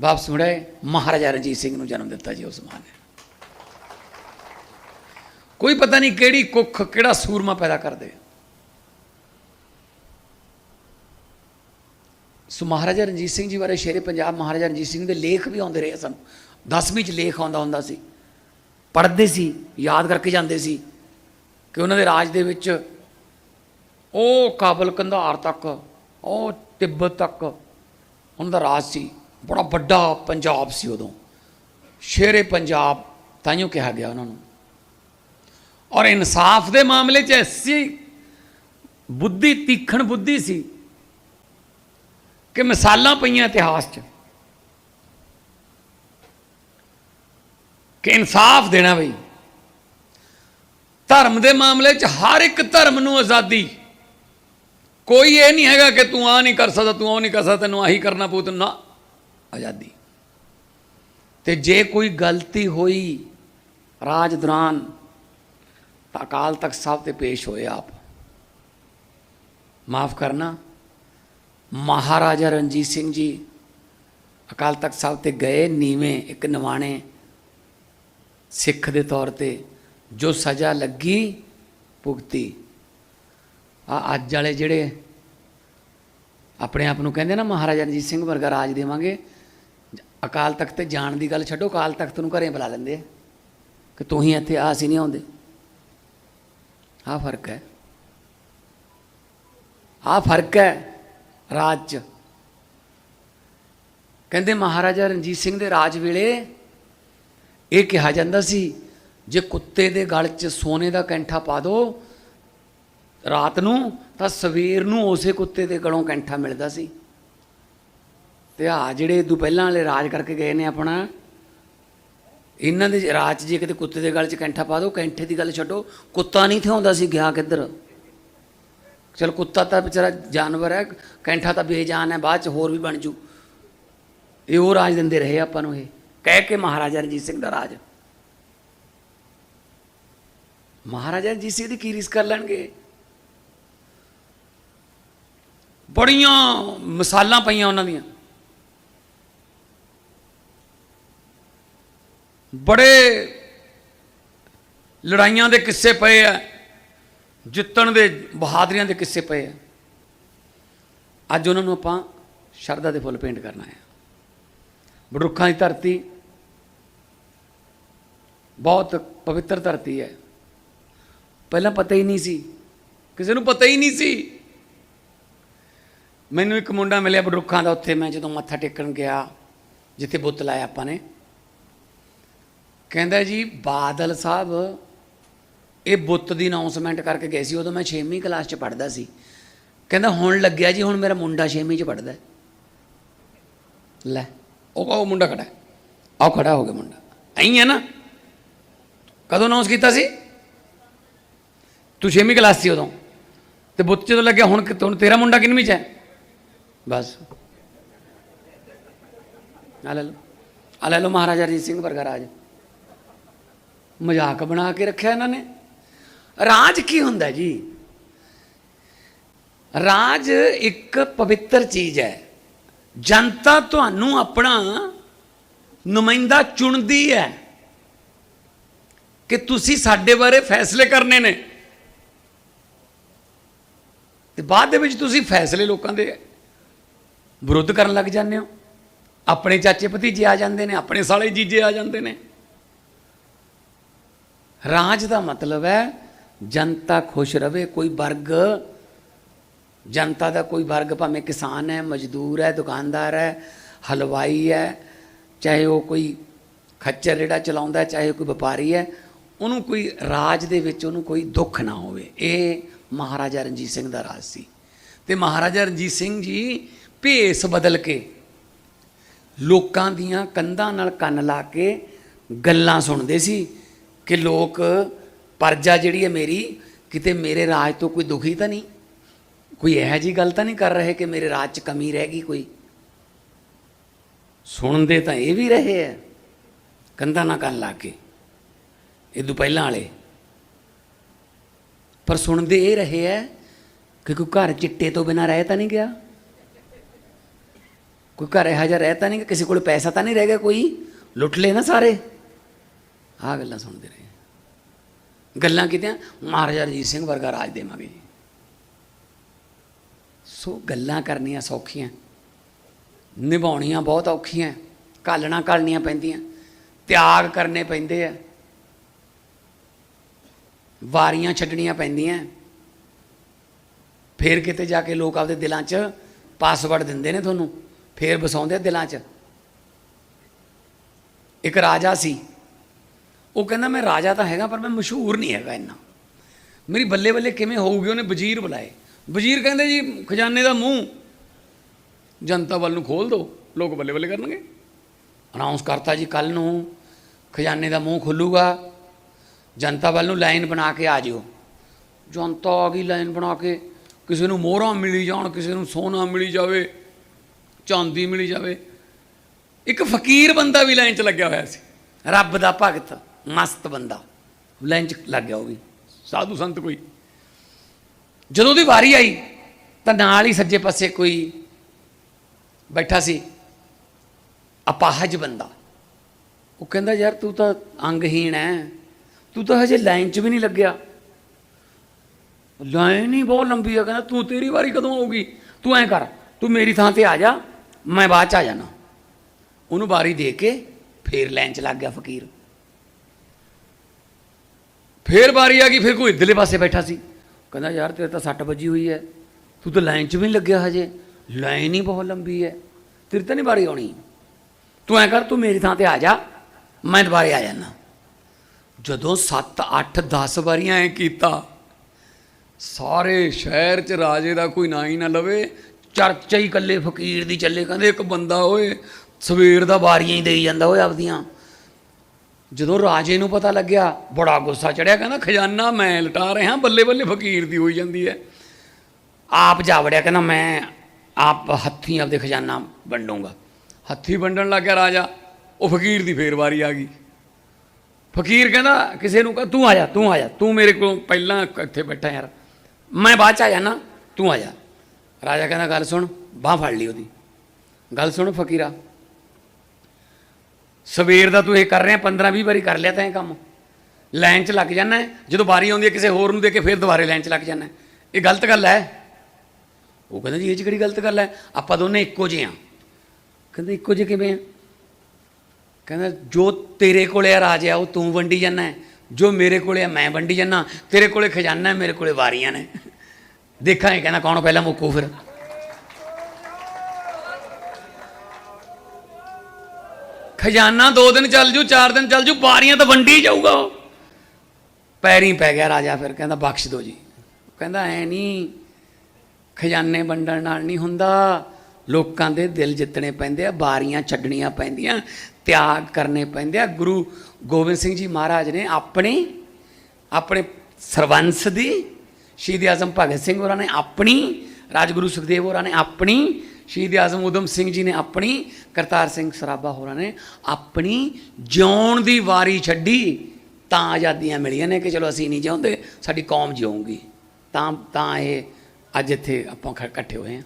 ਵਾਪਸ ਮੁੜੇ ਮਹਾਰਾਜਾ ਰਣਜੀਤ ਸਿੰਘ ਨੂੰ ਜਨਮ ਦਿੱਤਾ ਜੀ ਉਸ ਮਾਂ ਨੇ। ਕੋਈ ਪਤਾ ਨਹੀਂ ਕਿਹੜੀ ਕੁੱਖ, ਕਿਹੜਾ ਸੂਰਮਾ ਪੈਦਾ ਕਰਦੇ ਸੋ ਮਹਾਰਾਜਾ ਰਣਜੀਤ ਸਿੰਘ ਜੀ ਬਾਰੇ ਸ਼ੇਰੇ ਪੰਜਾਬ ਮਹਾਰਾਜਾ ਰਣਜੀਤ ਸਿੰਘ ਦੇ ਲੇਖ ਵੀ ਆਉਂਦੇ ਰਹੇ ਸਾਨੂੰ। 10ਵੀਂ ਚ ਲੇਖ ਆਉਂਦਾ ਹੁੰਦਾ ਸੀ। ਪੜ੍ਹਦੇ ਸੀ, ਯਾਦ ਕਰਕੇ ਜਾਂਦੇ ਸੀ ਕਿ ਉਹਨਾਂ ਦੇ ਰਾਜ ਦੇ ਵਿੱਚ ਉਹ ਕਾਬਲ ਕੰਧਾਰ ਤੱਕ, ਉਹ ਤਿੱਬਤ ਤੱਕ ਉਹਨਾਂ ਦਾ ਰਾਜ ਸੀ। ਬੜਾ ਵੱਡਾ ਪੰਜਾਬ ਸੀ ਉਦੋਂ। ਸ਼ੇਰੇ ਪੰਜਾਬ ਤਾਈਓ ਕਿਹਾ ਗਿਆ ਉਹਨਾਂ ਨੂੰ। ਔਰ ਇਨਸਾਫ ਦੇ ਮਾਮਲੇ 'ਚ ਐਸੀ ਬੁੱਧੀ, ਤੀਖਣ ਬੁੱਧੀ ਸੀ ਕਿ ਮਿਸਾਲਾਂ ਪਈਆਂ ਇਤਿਹਾਸ 'ਚ ਕਿ ਇਨਸਾਫ ਦੇਣਾ ਬਈ। ਧਰਮ ਦੇ ਮਾਮਲੇ 'ਚ ਹਰ ਇੱਕ ਧਰਮ ਨੂੰ ਆਜ਼ਾਦੀ। ਕੋਈ ਇਹ ਨਹੀਂ ਹੈਗਾ ਕਿ ਤੂੰ ਆ ਨਹੀਂ ਕਰ ਸਕਦਾ, ਤੂੰ ਉਹ ਨਹੀਂ ਕਰ ਸਕਦਾ, ਤੈਨੂੰ ਆਹੀ ਕਰਨਾ ਪਊ, ਤੈਨੂੰ ਨਾ ਆਜ਼ਾਦੀ। ਤੇ ਜੇ ਕੋਈ ਗਲਤੀ ਹੋਈ ਰਾਜ ਦੌਰਾਨ, ਤਾਂ ਅਕਾਲ ਤਖਤ ਸਾਹਿਬ ਤੇ ਪੇਸ਼ ਹੋਏ ਆਪ। ਮਾਫ ਕਰਨਾ, ਮਹਾਰਾਜਾ ਰਣਜੀਤ ਸਿੰਘ ਜੀ ਅਕਾਲ ਤਖਤ ਸਾਹਿਬ ਤੇ ਗਏ ਨੀਵੇਂ ਇੱਕ ਨਿਵਾਣੇ ਸਿੱਖ ਦੇ ਤੌਰ ਤੇ, ਜੋ ਸਜ਼ਾ ਲੱਗੀ ਭੁਗਤੀ। ਆ ਅੱਜ ਵਾਲੇ ਜਿਹੜੇ ਆਪਣੇ ਆਪ ਨੂੰ ਕਹਿੰਦੇ ਨਾ ਮਹਾਰਾਜਾ ਰਣਜੀਤ ਸਿੰਘ ਵਰਗਾ ਰਾਜ ਦੇਵਾਂਗੇ ਅਕਾਲ ਤਖਤ ਤੇ ਜਾਣ ਦੀ ਗੱਲ ਛੱਡੋ, ਅਕਾਲ ਤਖਤ ਨੂੰ ਘਰੇ ਬੁਲਾ ਲੈਂਦੇ ਆ ਕਿ ਤੂੰ ਹੀ ਇੱਥੇ ਆ ਸੀ ਨਹੀਂ ਆਉਂਦੇ। ਆ ਫ਼ਰਕ ਹੈ। ਆ ਫ਼ਰਕ ਹੈ ਰਾਜ ਚ। ਕਹਿੰਦੇ ਮਹਾਰਾਜਾ ਰਣਜੀਤ ਸਿੰਘ ਦੇ ਰਾਜ ਵੇਲੇ ਇਹ ਕਿਹਾ ਜਾਂਦਾ ਸੀ, ਜੇ ਕੁੱਤੇ ਦੇ ਗਲ 'ਚ ਸੋਨੇ ਦਾ ਕੈਂਠਾ ਪਾ ਦੋ ਰਾਤ ਨੂੰ, ਤਾਂ ਸਵੇਰ ਨੂੰ ਉਸੇ ਕੁੱਤੇ ਦੇ ਗਲੋਂ ਕੈਂਠਾ ਮਿਲਦਾ ਸੀ। ਤੇ ਆ ਜਿਹੜੇ ਤੋਂ ਪਹਿਲਾਂ ਵਾਲੇ ਰਾਜ ਕਰਕੇ ਗਏ ਨੇ ਆਪਣਾ, ਇਹਨਾਂ ਦੇ ਰਾਜ 'ਚ ਜੇ ਕਿਤੇ ਕੁੱਤੇ ਦੇ ਗਲ 'ਚ ਕੈਂਠਾ ਪਾ ਦੋ, ਕੈਂਠੇ ਦੀ ਗੱਲ ਛੱਡੋ, ਕੁੱਤਾ ਨਹੀਂ ਥਿਆਉਂਦਾ ਸੀ ਗਿਆ ਕਿੱਧਰ? ਚਲ ਕੁੱਤਾ ਤਾਂ ਵਿਚਾਰਾ ਜਾਨਵਰ ਹੈ, ਕੈਂਠਾ ਤਾਂ ਬੇਜਾਨ ਹੈ, ਬਾਅਦ 'ਚ ਹੋਰ ਵੀ ਬਣ ਜੂ। ਇਹ ਉਹ ਰਾਜ ਦਿੰਦੇ ਰਹੇ ਆਪਾਂ ਨੂੰ ਇਹ, ਕਹਿ ਕੇ ਮਹਾਰਾਜਾ ਰਣਜੀਤ ਸਿੰਘ ਦਾ ਰਾਜ। ਮਹਾਰਾਜਾ ਰਣਜੀਤ ਸਿੰਘ ਦੀ ਕੀ ਰੀਸ ਕਰ ਲੈਣਗੇ? ਬੜੀਆਂ ਮਿਸਾਲਾਂ ਪਈਆਂ ਉਹਨਾਂ ਦੀਆਂ। ਬੜੇ ਲੜਾਈਆਂ ਦੇ ਕਿੱਸੇ ਪਏ ਆ, ਜਿੱਤਣ ਦੇ ਬਹਾਦਰੀਆਂ ਦੇ ਕਿੱਸੇ ਪਏ ਆ। ਅੱਜ ਉਹਨਾਂ ਨੂੰ ਆਪਾਂ ਸ਼ਰਧਾ ਦੇ ਫੁੱਲ ਪੇਂਟ ਕਰਨਾ ਹੈ ਬੜਰੁੱਖਾਂ ਦੀ ਧਰਤੀ ਬਹੁਤ ਪਵਿੱਤਰ ਧਰਤੀ ਹੈ। ਪਹਿਲਾਂ ਪਤਾ ਹੀ ਨਹੀਂ ਸੀ, ਕਿਸੇ ਨੂੰ ਪਤਾ ਹੀ ਨਹੀਂ ਸੀ। ਮੈਨੂੰ ਇੱਕ ਮੁੰਡਾ ਮਿਲਿਆ ਬੜਰੁੱਖਾਂ ਦਾ ਉੱਥੇ, ਮੈਂ ਜਦੋਂ ਮੱਥਾ ਟੇਕਣ ਗਿਆ, ਜਿੱਥੇ ਬੁੱਤ ਲਾਇਆ ਆਪਾਂ ਨੇ। ਕਹਿੰਦਾ ਜੀ, ਬਾਦਲ ਸਾਹਿਬ, ਇਹ ਬੁੱਤ ਦੀ ਅਨਾਉਂਸਮੈਂਟ ਕਰਕੇ ਗਏ ਸੀ, ਉਦੋਂ ਮੈਂ 6ਵੀਂ ਕਲਾਸ 'ਚ ਪੜ੍ਹਦਾ ਸੀ। ਕਹਿੰਦਾ, ਹੁਣ ਲੱਗਿਆ ਜੀ, ਹੁਣ ਮੇਰਾ ਮੁੰਡਾ 6ਵੀਂ 'ਚ ਪੜ੍ਹਦਾ ਲੈ, ਉਹ ਉਹ ਮੁੰਡਾ ਖੜਾ ਹੈ। ਆਓ ਖੜਾ ਹੋ ਗਿਆ ਮੁੰਡਾ। ਐਂ ਹੈ ਨਾ? ਕਦੋਂ ਅਨਾਉਂਸ ਕੀਤਾ ਸੀ? ਤੂੰ 6ਵੀਂ ਕਲਾਸ ਸੀ ਉਦੋਂ। ਤੇ ਬੁੱਤ ਜਦੋਂ ਲੱਗਿਆ, ਹੁਣ ਹੁਣ ਤੇਰਾ ਮੁੰਡਾ ਕਿੰਨਵੀਂ 'ਚ ਹੈ? ਬਸ। ਆ ਲੈ ਲਓ। ਆ ਲੈ ਲਓ ਮਹਾਰਾਜਾ ਰਣਜੀਤ ਸਿੰਘ ਵਰਗਾ ਰਾਜ। ਮਜ਼ਾਕ ਬਣਾ ਕੇ ਰੱਖਿਆ ਇਹਨਾਂ ਨੇ। ਰਾਜ ਕੀ ਹੁੰਦਾ ਜੀ? ਰਾਜ ਇੱਕ ਪਵਿੱਤਰ ਚੀਜ਼ ਹੈ। ਜਨਤਾ ਤੁਹਾਨੂੰ ਆਪਣਾ ਨੁਮਾਇੰਦਾ ਚੁਣਦੀ ਹੈ ਕਿ ਤੁਸੀਂ ਸਾਡੇ ਬਾਰੇ ਫੈਸਲੇ ਕਰਨੇ ਨੇ। ਤੇ ਬਾਅਦ ਦੇ ਵਿੱਚ ਤੁਸੀਂ ਫੈਸਲੇ ਲੋਕਾਂ ਦੇ ਵਿਰੁੱਧ ਕਰਨ ਲੱਗ ਜਾਂਦੇ ਹੋ। ਆਪਣੇ ਚਾਚੇ ਭਤੀਜੇ ਆ ਜਾਂਦੇ ਨੇ, ਆਪਣੇ ਸਾਲੇ ਜੀਜੇ ਆ ਜਾਂਦੇ ਨੇ। ਰਾਜ ਦਾ ਮਤਲਬ ਹੈ ਜਨਤਾ ਖੁਸ਼ ਰਵੇ ਕੋਈ ਵਰਗ ਜਨਤਾ ਦਾ ਕੋਈ ਵਰਗ ਭਾਵੇਂ ਕਿਸਾਨ ਹੈ ਮਜ਼ਦੂਰ ਹੈ ਦੁਕਾਨਦਾਰ ਹੈ ਹਲਵਾਈ ਹੈ ਚਾਹੇ ਉਹ ਕੋਈ ਖੱਚਰ ਜਿਹੜਾ ਚਲਾਉਂਦਾ ਹੈ, ਚਾਹੇ ਕੋਈ ਵਪਾਰੀ ਹੈ ਉਹਨੂੰ ਕੋਈ ਰਾਜ ਦੇ ਵਿੱਚ ਉਹਨੂੰ ਕੋਈ ਦੁੱਖ ਨਾ ਹੋਵੇ। ਇਹ ਮਹਾਰਾਜਾ ਰਣਜੀਤ ਸਿੰਘ ਦਾ ਰਾਜ ਸੀ। ਤੇ ਮਹਾਰਾਜਾ ਰਣਜੀਤ ਸਿੰਘ ਜੀ ਭੇਸ ਬਦਲ ਕੇ ਲੋਕਾਂ ਦੀਆਂ ਕੰਧਾਂ ਨਾਲ ਕੰਨ ਲਾ ਕੇ ਗੱਲਾਂ ਸੁਣਦੇ ਸੀ। ਕਿ ਲੋਕ ਪਰਜਾ ਜਿਹੜੀ ਹੈ ਮੇਰੀ ਕਿਤੇ ਮੇਰੇ ਰਾਜ ਤੋਂ ਕੋਈ ਦੁਖੀ ਤਾਂ ਨਹੀਂ? ਕੋਈ ਇਹੋ ਜੀ ਗੱਲ ਤਾਂ ਨਹੀਂ ਕਰ ਰਹੇ ਕਿ ਮੇਰੇ ਰਾਜ 'ਚ ਕਮੀ ਰਹਿ ਗਈ ਕੋਈ? ਸੁਣਦੇ ਤਾਂ ਇਹ ਵੀ ਰਹੇ ਆ ਕੰਧਾਂ ਨਾਲ ਕੰਨ ਲਾ ਕੇ। ਇਹ ਤੋਂ ਪਹਿਲਾਂ ਵਾਲੇ। ਪਰ ਸੁਣਦੇ ਇਹ ਰਹੇ ਹੈ ਕਿ ਕੋਈ ਘਰ ਚਿੱਟੇ ਤੋਂ ਬਿਨਾ ਰਹਿ ਤਾਂ ਨਹੀਂ ਗਿਆ? ਕੋਈ ਘਰ ਇਹੋ ਜਿਹਾ ਰਹਿ ਤਾਂ ਨਹੀਂ ਕਿ ਕਿਸੇ ਕੋਲ ਪੈਸਾ ਤਾਂ ਨਹੀਂ ਰਹਿ ਗਿਆ ਕੋਈ? ਲੁੱਟ ਲਏ ਨਾ ਸਾਰੇ? ਆਹ ਗੱਲਾਂ ਸੁਣਦੇ ਰਹੇ। ਗੱਲਾਂ ਕੀਤੀਆਂ, ਮਹਾਰਾਜਾ ਰਣਜੀਤ ਸਿੰਘ ਵਰਗਾ ਰਾਜ ਦੇਵਾਂਗੇ ਜੀ। ਸੋ ਗੱਲਾਂ ਕਰਨੀਆਂ ਸੌਖੀਆਂ, ਨਿਭਾਉਣੀਆਂ ਬਹੁਤ ਔਖੀਆਂ, ਘਾਲਣਾ ਘਾਲਣੀਆਂ ਪੈਂਦੀਆਂ, ਤਿਆਗ ਕਰਨੇ ਪੈਂਦੇ ਆ। ਵਾਰੀਆਂ ਛੱਡਣੀਆਂ ਪੈਂਦੀਆਂ। ਫੇਰ ਕਿਤੇ ਜਾ ਕੇ ਲੋਕ ਆਪਦੇ ਦਿਲਾਂ 'ਚ ਪਾਸਵਰਡ ਦਿੰਦੇ ਨੇ ਤੁਹਾਨੂੰ, ਫੇਰ ਵਸਾਉਂਦੇ ਦਿਲਾਂ 'ਚ। ਇੱਕ ਰਾਜਾ ਸੀ ਉਹ ਕਹਿੰਦਾ, ਮੈਂ ਰਾਜਾ ਤਾਂ ਹੈਗਾ, ਪਰ ਮੈਂ ਮਸ਼ਹੂਰ ਨਹੀਂ ਹੈਗਾ ਇੰਨਾ। ਮੇਰੀ ਬੱਲੇ ਬੱਲੇ ਕਿਵੇਂ ਹੋਊਗੀ? ਉਹਨੇ ਵਜ਼ੀਰ ਬੁਲਾਏ। ਵਜ਼ੀਰ ਕਹਿੰਦੇ, ਜੀ, ਖਜ਼ਾਨੇ ਦਾ ਮੂੰਹ। ਜਨਤਾ ਵੱਲ ਨੂੰ ਖੋਲ ਦਿਓ ਲੋਕ ਬੱਲੇ ਬੱਲੇ ਕਰਨਗੇ। ਅਨਾਉਂਸ ਕਰਤਾ ਜੀ ਕੱਲ ਨੂੰ, ਖਜ਼ਾਨੇ ਦਾ ਮੂੰਹ ਖੁੱਲੂਗਾ। ਜਨਤਾ ਵੱਲ ਨੂੰ ਲਾਈਨ ਬਣਾ ਕੇ ਆ ਜਿਓ। ਜਨਤਾ ਆ ਗਈ ਲਾਈਨ ਬਣਾ ਕੇ। ਕਿਸੇ ਨੂੰ ਮੋਹਰਾਂ ਮਿਲੀ ਜਾਣ, ਕਿਸੇ ਨੂੰ ਸੋਨਾ ਮਿਲੀ ਜਾਵੇ, ਚਾਂਦੀ ਮਿਲੀ ਜਾਵੇ। ਇੱਕ ਫਕੀਰ ਬੰਦਾ ਵੀ ਲਾਈਨ 'ਚ ਲੱਗਿਆ ਹੋਇਆ ਸੀ। ਰੱਬ ਦਾ ਭਗਤ। ਮਸਤ ਬੰਦਾ। ਲਾਈਨ 'ਚ ਲੱਗ ਗਿਆ ਉਹ ਵੀ। ਸਾਧੂ ਸੰਤ ਕੋਈ। ਜਦੋਂ ਉਹਦੀ ਵਾਰੀ ਆਈ ਤਾਂ ਨਾਲ ਹੀ ਸੱਜੇ ਪਾਸੇ ਕੋਈ ਬੈਠਾ ਸੀ। ਅਪਾਹਜ ਬੰਦਾ। ਉਹ ਕਹਿੰਦਾ ਯਾਰ ਤੂੰ ਤਾਂ ਅੰਗਹੀਣ ਹੈ ਤੂੰ ਤਾਂ ਹਜੇ ਲਾਈਨ 'ਚ ਵੀ ਨਹੀਂ ਲੱਗਿਆ। ਲਾਈਨ ਹੀ ਬਹੁਤ ਲੰਬੀ ਹੈ ਕਹਿੰਦਾ ਤੂੰ ਤੇਰੀ ਵਾਰੀ ਕਦੋਂ ਆਊਗੀ? ਤੂੰ ਐਂ ਕਰ ਤੂੰ ਮੇਰੀ ਥਾਂ ਤੇ ਆ ਜਾ ਮੈਂ ਬਾਅਦ ਚ ਆ ਜਾਣਾ ਉਹਨੂੰ ਵਾਰੀ ਦੇ ਕੇ ਫੇਰ ਲਾਈਨ 'ਚ ਲੱਗ ਗਿਆ ਫਕੀਰ। ਫੇਰ ਵਾਰੀ ਆ ਗਈ, ਫਿਰ ਕੋਈ ਇਧਰਲੇ ਪਾਸੇ ਬੈਠਾ ਸੀ। ਕਹਿੰਦਾ, ਯਾਰ, ਤੇਰੇ ਤਾਂ ਸੱਟ ਵੱਜੀ ਹੋਈ ਹੈ। ਤੂੰ ਤਾਂ ਲਾਈਨ 'ਚ ਵੀ ਨਹੀਂ ਲੱਗਿਆ ਹਜੇ। ਲਾਈਨ ਹੀ ਬਹੁਤ ਲੰਬੀ ਹੈ। ਤੇਰੀ ਤਾਂ ਨਹੀਂ ਵਾਰੀ ਆਉਣੀ। ਤੂੰ ਐਂ ਕਰ, ਤੂੰ ਮੇਰੀ ਥਾਂ ਤੇ ਆ ਜਾ। ਮੈਂ ਦੁਬਾਰੇ ਆ ਜਾਣਾ ਜਦੋਂ 7 8 10 ਵਾਰੀਆਂ ਐ ਕੀਤਾ, ਸਾਰੇ ਸ਼ਹਿਰ 'ਚ ਰਾਜੇ ਦਾ ਕੋਈ ਨਾਂ ਹੀ ਨਾ ਲਵੇ। ਚਰਚਾ ਹੀ ਇਕੱਲੇ ਫਕੀਰ ਦੀ ਚੱਲੇ। ਕਹਿੰਦੇ, ਇੱਕ ਬੰਦਾ ਓਏ, ਸਵੇਰ ਦਾ ਵਾਰੀਆਂ ਹੀ ਦੇਈ ਜਾਂਦਾ ਓਏ ਆਪਦੀਆਂ। ਜਦੋਂ ਰਾਜੇ ਨੂੰ ਪਤਾ ਲੱਗਿਆ, ਬੜਾ ਗੁੱਸਾ ਚੜਿਆ, ਕਹਿੰਦਾ, ਖਜ਼ਾਨਾ ਮੈਂ ਲਟਾ ਰਿਹਾ, ਬੱਲੇ ਬੱਲੇ ਫਕੀਰ ਦੀ ਹੋਈ ਜਾਂਦੀ ਹੈ। ਆਪ ਜਾ ਵੜਿਆ ਕਹਿੰਦਾ, ਮੈਂ ਆਪ ਹੱਥੀਂ ਆਪਦੇ ਖਜ਼ਾਨਾ ਵੰਡੂੰਗਾ। ਹੱਥੀਂ ਵੰਡਣ ਲੱਗਿਆ ਰਾਜਾ, ਉਹ ਫਕੀਰ ਦੀ ਫੇਰ ਵਾਰੀ ਆ ਗਈ। ਫਕੀਰ ਕਹਿੰਦਾ, ਕਿਸੇ ਨੂੰ ਕਹ, ਤੂੰ ਆ ਜਾ, ਤੂੰ ਆ ਜਾ, ਤੂੰ ਮੇਰੇ ਕੋਲ ਪਹਿਲਾਂ ਇੱਥੇ ਬੈਠਾ ਯਾਰ। ਮੈਂ ਬਾਅਦ ਚ ਆ ਜਾਣਾ ਤੂੰ ਆ ਜਾ। ਰਾਜਾ ਕਹਿੰਦਾ, ਗੱਲ ਸੁਣ, ਬਾਹ ਫੜ ਲਈ ਉਹਦੀ। ਗੱਲ ਸੁਣ ਫਕੀਰਾ ਸਵੇਰ ਦਾ ਤੂੰ ਇਹ ਕਰ ਰਿਹਾ 15 20 ਵਾਰੀ ਕਰ ਲਿਆ ਤਾਂ ਇਹ ਕੰਮ। ਲਾਈਨ 'ਚ ਲੱਗ ਜਾਣਾ ਜਦੋਂ ਵਾਰੀ ਆਉਂਦੀ ਹੈ, ਕਿਸੇ ਹੋਰ ਨੂੰ ਦੇ ਕੇ ਫਿਰ ਦੁਬਾਰੇ ਲਾਈਨ 'ਚ ਲੱਗ ਜਾਣਾ ਇਹ ਗਲਤ ਗੱਲ ਹੈ। ਉਹ ਕਹਿੰਦਾ ਜੀ, ਇਹ 'ਚ ਕਿਹੜੀ ਗਲਤ ਗੱਲ ਹੈ? ਆਪਾਂ ਦੋਨੇ ਇੱਕੋ ਜਿਹੇ ਹਾਂ। ਕਹਿੰਦੇ, ਇੱਕੋ ਜਿਹੇ ਕਿਵੇਂ ਆ? ਕਹਿੰਦਾ, ਜੋ ਤੇਰੇ ਕੋਲੇ ਆ ਰਾਜ ਆ, ਉਹ ਤੂੰ ਵੰਡੀ ਜਾਂਦਾ ਜੋ ਮੇਰੇ ਕੋਲੇ ਆ, ਮੈਂ ਵੰਡੀ ਜਾਂਦਾ। ਤੇਰੇ ਕੋਲੇ ਖਜ਼ਾਨਾ ਮੇਰੇ ਕੋਲੇ ਵਾਰੀਆਂ ਨੇ। ਦੇਖਾਂਗੇ, ਕਹਿੰਦਾ ਕੌਣ ਪਹਿਲਾਂ ਮੁੱਕੂ ਫਿਰ। ਖਜ਼ਾਨਾ ਦੋ ਦਿਨ ਚੱਲ ਜੂ, ਚਾਰ ਦਿਨ ਚੱਲ ਜੂ ਬਾਰੀਆਂ ਤਾਂ ਵੰਡੀ ਜਾਊਗਾ ਉਹ। ਪੈਰੀ ਪੈ ਗਿਆ ਰਾਜਾ ਫਿਰ, ਕਹਿੰਦਾ ਬਖਸ਼ ਦਿਓ ਜੀ। ਕਹਿੰਦਾ ਐ ਨਹੀਂ ਖਜ਼ਾਨੇ ਵੰਡਣ ਨਾਲ ਨਹੀਂ ਹੁੰਦਾ। ਲੋਕਾਂ ਦੇ ਦਿਲ ਜਿੱਤਣੇ ਪੈਂਦੇ ਆ ਬਾਰੀਆਂ ਛੱਡਣੀਆਂ ਪੈਂਦੀਆਂ, ਤਿਆਗ ਕਰਨੇ ਪੈਂਦੇ ਆ। ਗੁਰੂ ਗੋਬਿੰਦ ਸਿੰਘ ਜੀ ਮਹਾਰਾਜ ਨੇ ਆਪਣੇ ਆਪਣੇ ਸਰਵੰਸ ਦੀ, ਸ਼ਹੀਦ ਆਜ਼ਮ ਭਗਤ ਸਿੰਘ ਹੋਰਾਂ ਨੇ ਆਪਣੀ, ਰਾਜਗੁਰੂ ਸੁਖਦੇਵ ਹੋਰਾਂ ਨੇ ਆਪਣੀ ਸ਼ਹੀਦ ਆਜ਼ਮ ਉਦਮ ਸਿੰਘ ਜੀ ਨੇ ਆਪਣੀ, ਕਰਤਾਰ ਸਿੰਘ ਸਰਾਭਾ ਹੋਰਾਂ ਨੇ ਆਪਣੀ ਜਿਉਣ ਦੀ ਵਾਰੀ ਛੱਡੀ, ਤਾਂ ਆਜ਼ਾਦੀਆਂ ਮਿਲੀਆਂ ਨੇ ਕਿ ਚਲੋ ਅਸੀਂ ਨਹੀਂ ਚਾਹੁੰਦੇ ਸਾਡੀ ਕੌਮ ਜਿਉਂਗੀ ਤਾਂ ਤਾਂ ਇਹ ਅੱਜ ਇੱਥੇ ਆਪਾਂ ਖ- ਇਕੱਠੇ ਹੋਏ ਹਾਂ।